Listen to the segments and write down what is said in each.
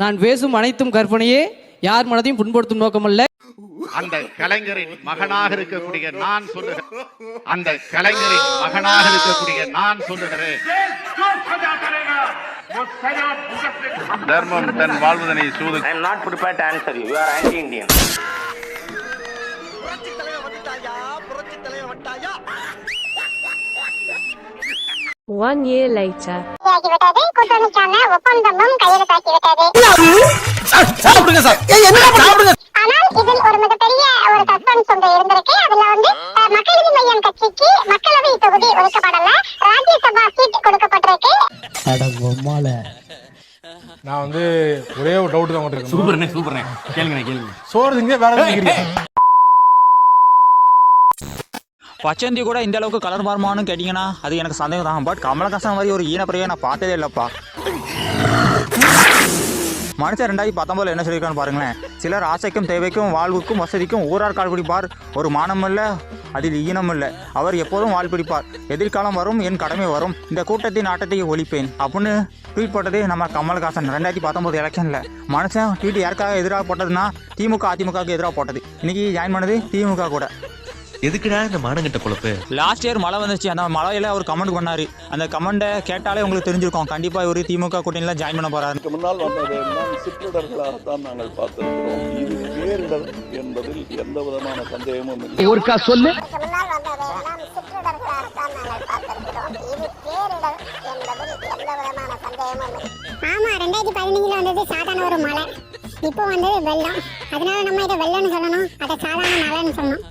நான் பேசும் அனைத்தும் கற்பனையே யார் மனதையும் புண்படுத்தும் நோக்கமல்ல அந்த கலைஞரின் மகனாக இருக்கக்கூடிய நான் சொல்லுகிறேன் அந்த கலைஞரின் மகனாக இருக்கக்கூடிய நான் சொல்லுகிறேன் தர்மம் தன் வாழ்வதனை சூது I am not prepared to answer you. You are anti-Indian. One year later. ஆகிவிட்டது கூட்டணிக்கான ஒப்பந்தமும் கையெழுத்தாகிவிட்டது ஆனால் இதில் ஒரு மிகப்பெரிய ஒரு சஸ்பென்ஸ் ஒன்று இருந்திருக்கு. அதுல வந்து அஹ், மக்கள் நீதி மையம் கட்சிக்கு மக்களவை தொகுதி ஒதுக்கப்படல. ராஜ்யசபா சீட் கொடுக்கப்பட்டிருக்கு. நான் வந்து ஒரே ஒரு டவுட் தான் சூப்பர்ண்ணே சூப்பர்ண்ணே. கேளுங்கண்ணே கேளுங்க சோறு திங்க வேற? பச்சந்தி கூட இந்த அளவுக்கு கலர் மாறுமான்னு கேட்டிங்கன்னா அது எனக்கு சந்தேகம் தான் பட் கமலஹாசன் மாதிரி ஒரு ஈனப்பிரியை நான் பார்த்ததே இல்லைப்பா. மனுஷன் ரெண்டாயிரத்தி பத்தொன்பதுல என்ன சொல்லியிருக்கான்னு பாருங்களேன். சிலர் ஆசைக்கும் தேவைக்கும் வாழ்வுக்கும் வசதிக்கும் ஊரார் கால் பிடிப்பார். ஒரு மானம் இல்லை அதில் ஈனம் இல்லை. அவர் எப்போதும் வாழ் பிடிப்பார். எதிர்காலம் வரும் என் கடமை வரும். இந்த கூட்டத்தின் ஆட்டத்தை ஒழிப்பேன். அப்படின்னு ட்வீட் போட்டது நம்ம கமல்ஹாசன் ரெண்டாயிரத்தி பத்தொம்பது எலெக்ஷனில் மனுஷன் ட்வீட் யாருக்காக எதிராக போட்டதுன்னா திமுக அதிமுகவுக்கு எதிராக போட்டது. இன்னைக்கு ஜாயின் பண்ணது திமுக கூட. எதுக்குடா இந்த மானங்கட்ட பொழப்பு லாஸ்ட் இயர் மழை வந்துச்சு. அந்த மழையில அவர் கமெண்ட் பண்ணாரு. அந்த கமெண்ட்டை கேட்டாலே உங்களுக்கு தெரிஞ்சிருக்கும். கண்டிப்பா இவர் திமுக கூட்டணியில ஜாயின் பண்ண போறாரு. முன்னால் வந்ததையெல்லாம் சிற்றடர்களாகத்தான் நாங்கள் பார்த்திருக்கிறோம். இது பேரிடர் என்பதில் எந்த விதமான சந்தேகமும் இல்லை. சந்தேகமும் இல்லை. ஆமா ரெண்டாயிரத்தி பதினஞ்சுல வந்தது சாதாரண ஒரு மழை. இப்போ வந்தது வெள்ளம். அதனால நம்ம இதை வெள்ளம்னு சொல்லணும். அதை சாதாரண மழைன்னு சொல்லணும்.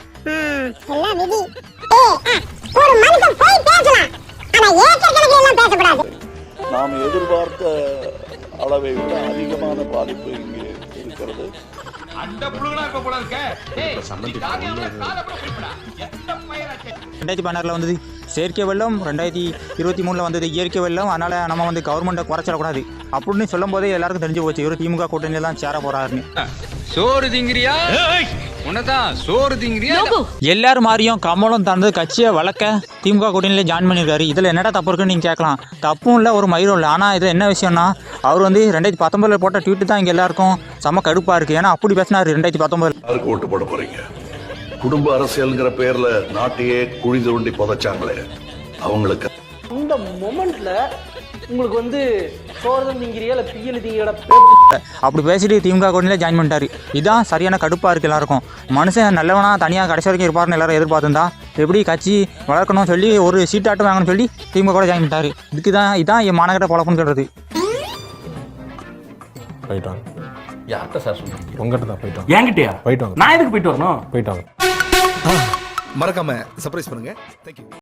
எல்லாம் விதி. ஒரு மனுஷன் போய் பேசலாம். ஆனா ஏக்கர் கணக்கில் எல்லாம் பேசக்கூடாது. நாம் எதிர்பார்த்த அளவை விட அதிகமான பாதிப்பு இங்கே இருக்கிறது. ரெண்டாயிரத்தி பதினாறுல வந்தது செயற்கை வெள்ளம் ரெண்டாயிரத்தி இருபத்தி மூணுல வந்தது இயற்கை வெள்ளம். அதனால நம்ம வந்து கவர்மெண்ட்டை குறைச்சிடக்கூடாது. அப்படின்னு சொல்லும் போதே எல்லாருக்கும் தெரிஞ்சு போச்சு. இவர் திமுக கூட்டணியில தான் சேர போறாருன்னு. சோறு திங்கிறியா? சோறு திங்கிறியா? எல்லாரும் மாதிரியும் கமலும் தனது கட்சியை வளர்க்க திமுக கூட்டணியில ஜாயின் பண்ணியிருக்காரு. இதில் என்னடா தப்பு இருக்குன்னு நீங்கள் கேட்கலாம். தப்பும் இல்லை ஒரு மயிரும் இல்லை. ஆனால் இதில் என்ன விஷயம்னா அவர் வந்து ரெண்டாயிரத்தி பத்தொம்பதில் போட்ட ட்வீட்டு தான் இங்கே எல்லாருக்கும் செம்ம கடுப்பாக இருக்குது ஏன்னா அப்படி பேசினாரு ரெண்டாயிரத்தி பத்தொம்பதில் யாருக்கு ஓட்டு போட போறீங்க? குடும்ப அரசியல்ங்கிற பேர்ல நாட்டையே குழி தோண்டி புதைச்சாங்களே. அவங்களுக்கு இந்த மொமெண்ட்ல உங்களுக்கு வந்து சோறு திங்கிறியா இல்ல பியல் திங்கிற அப்படி பேசிட்டு திமுக கூட்டணியில் ஜாயின் பண்ணிட்டாரு. இதான் சரியான கடுப்பாக இருக்குது எல்லாருக்கும். மனுஷன் நல்லவனா தனியாக கடைசி வரைக்கும் இருப்பாருன்னு எல்லாரும் எதிர்பார்த்துருந்தா. எப்படி கட்சி வளர்க்கணும் சொல்லி ஒரு சீட்டாட்டம் வாங்கணும்னு சொல்லி திமுக கூட ஜாயின் பண்ணிட்டாரு. இதுக்கு தான் இதான் என் மாநகர பழக்கம்னு சொல்கிறது போயிட்டு வாங்க. யார்கிட்ட சார் சொல்றீங்க? உங்ககிட்ட தான் போயிட்டு வாங்க. என்கிட்டயா? போயிட்டு வாங்க. நான் எதுக்கு போயிட்டு வரணும்? போயிட்டு வாங்க. மறக்காம சர்ப்ரைஸ் பண்ணுங்க. தேங்க்யூ